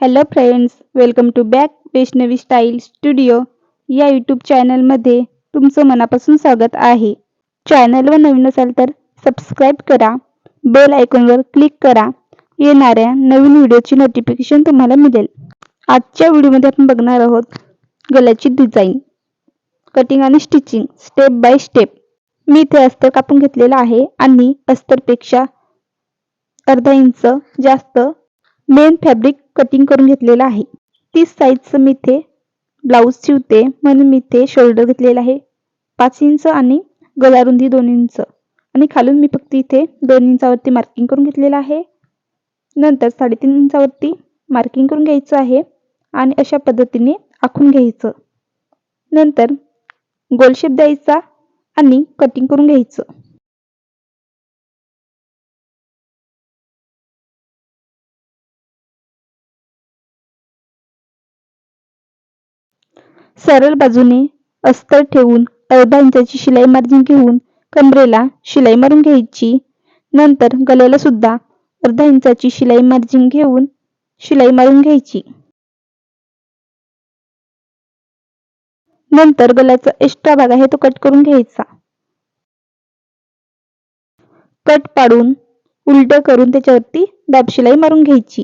Hello friends welcome to back Vaishnavi style studio या YouTube चॅनलमध्ये तुमचं मनापासून स्वागत आहे. चॅनलवर नवीन असाल तर सबस्क्राईब करा. बेल आयकॉनवर क्लिक करा. येणाऱ्या नवीन व्हिडिओची नोटिफिकेशन तुम्हाला मिळेल. आजच्या व्हिडिओमध्ये आपण बघणार आहोत गल्याची डिझाईन कटिंग आणि स्टिचिंग स्टेप बाय स्टेप मी इथे अस्तर कापून घेतलेलं आहे आणि अस्तरपेक्षा अर्धा इंच जास्त मेन फॅब्रिक कटिंग करून घेतलेलं आहे. तीस साईजचं मी इथे ब्लाऊज शिवते म्हणून मी इथे शोल्डर घेतलेला आहे. पाच इंच आणि गलारुंदी दोन इंच आणि खालून मी फक्त इथे दोन इंचावरती मार्किंग करून घेतलेलं आहे. नंतर साडेतीन इंचावरती मार्किंग करून घ्यायचं आहे आणि अशा पद्धतीने आखून घ्यायचं. नंतर गोल शेप द्यायचा आणि कटिंग करून घ्यायचं. सरळ बाजूने अस्तर ठेवून अर्धा इंचाची शिलाई मार्जिन घेऊन कमरेला शिलाई मारून घ्यायची. नंतर गल्याला सुद्धा अर्धा इंचाची शिलाई मार्जिन घेऊन शिलाई मारून घ्यायची. नंतर गल्याचा एक्स्ट्रा भाग आहे तो कट करून घ्यायचा. कट पाडून उलट करून त्याच्यावरती दाब शिलाई मारून घ्यायची.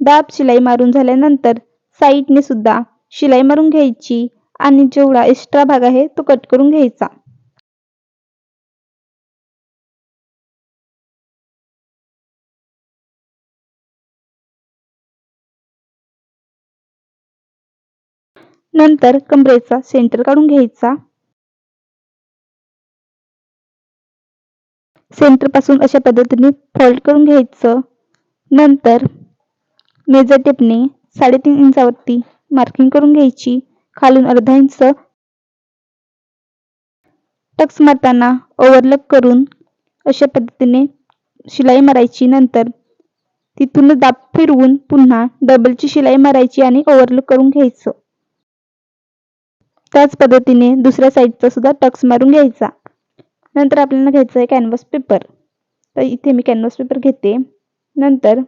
दाब शिलाई मारून झाल्यानंतर साईडने सुद्धा शिलाई मारून घ्यायची आणि जेवढा एक्स्ट्रा भाग आहे तो कट करून घ्यायचा. नंतर कमरेचा सेंटर काढून घ्यायचा. सेंटरपासून अशा पद्धतीने फोल्ड करून घ्यायचं. नंतर मेजर टेपने साडेतीन इंचावरती मार्किंग करून घ्यायची. खालून अर्धा इंच टक्स मारताना ओव्हरलॅप करून अशा पद्धतीने शिलाई मारायची. नंतर तिथून दाब फिरवून पुन्हा डबलची शिलाई मारायची आणि ओव्हरलॅप करून घ्यायचं. त्याच पद्धतीने दुसऱ्या साईडचा सुद्धा टक्स मारून घ्यायचा. नंतर आपल्याला घ्यायचं आहे कॅनव्हास पेपर तर इथे मी कॅनव्हास पेपर घेते. नंतर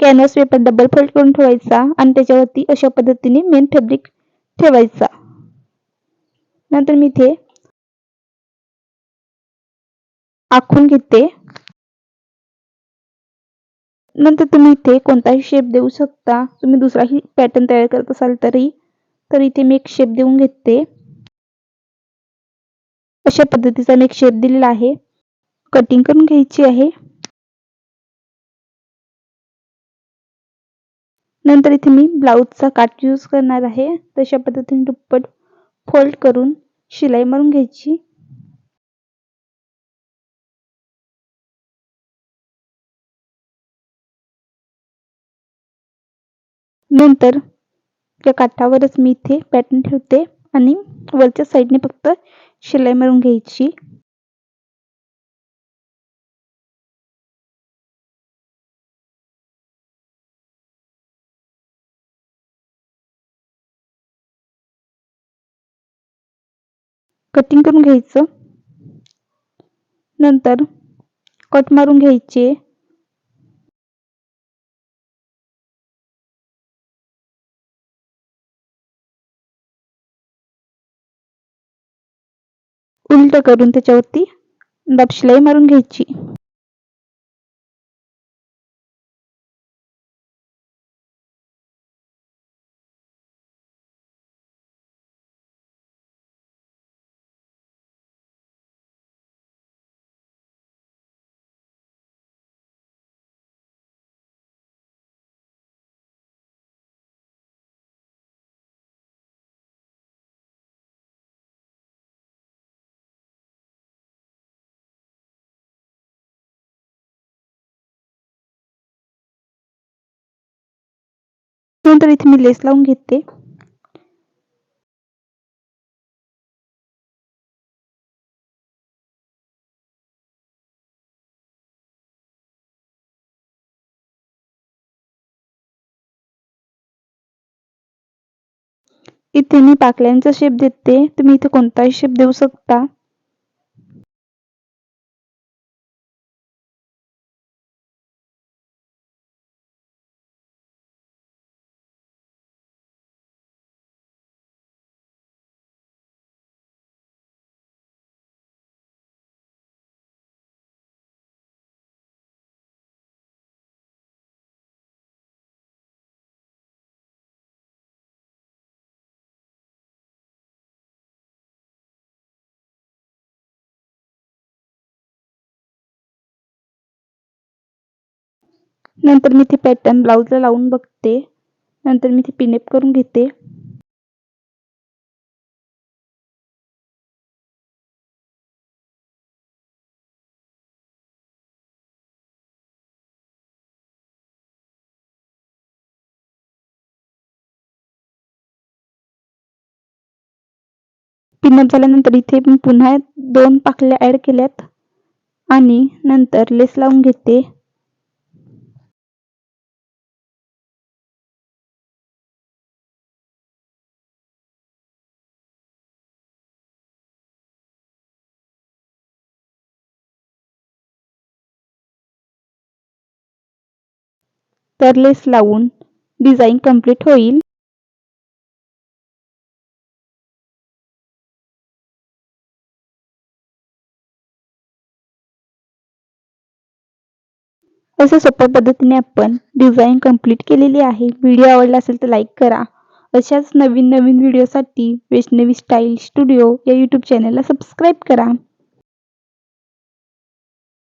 कॅनव्हास पेपर डबल फोल्ड करून ठेवायचा आणि त्याच्यावरती अशा पद्धतीने मेन फॅब्रिक ठेवायचा. नंतर मी इथे आखून घेते. नंतर तुम्ही इथे कोणताही शेप देऊ शकता. तुम्ही दुसराही पॅटर्न तयार करत असाल तरी तर इथे मी एक शेप देऊन घेते. अशा पद्धतीचा मी एक शेप दिलेला आहे. कटिंग करून घ्यायची आहे. नंतर इथे मी ब्लाऊजचा काट यूज करणार आहे. तशा पद्धतीने दुप्पट फोल्ड करून शिलाई मारून घ्यायची. नंतर त्या काठावरच मी इथे पॅटर्न ठेवते आणि वरच्या साईडने फक्त शिलाई मारून घ्यायची. कटिंग करून घ्यायचं. नंतर कट मारून घ्यायचे. उलट करून त्याच्यावरती दाबशिलाई मारून घ्यायची. नंतर इथे मी लेस लावून घेते. इथे मी पाकळ्यांचा शेप देते. तुम्ही इथे कोणताही शेप देऊ शकता. नंतर मी ते पॅटर्न ब्लाऊजला लावून बघते. नंतर मी ते पिनअप करून घेते. पिनअप झाल्यानंतर इथे मी पुन्हा दोन पाकल्या ॲड केल्यात. आणि नंतर लेस लावून घेते. तर लेस लावून डिझाईन कंप्लीट होईल. अशा सोप्या पद्धतीने आपण डिझाईन कंप्लीट केलेली आहे. व्हिडिओ आवडला असेल तर लाईक करा. अशाच नवीन नवीन व्हिडिओसाठी वैष्णवी स्टाईल स्टुडिओ या यूट्यूब चॅनलला सबस्क्राईब करा.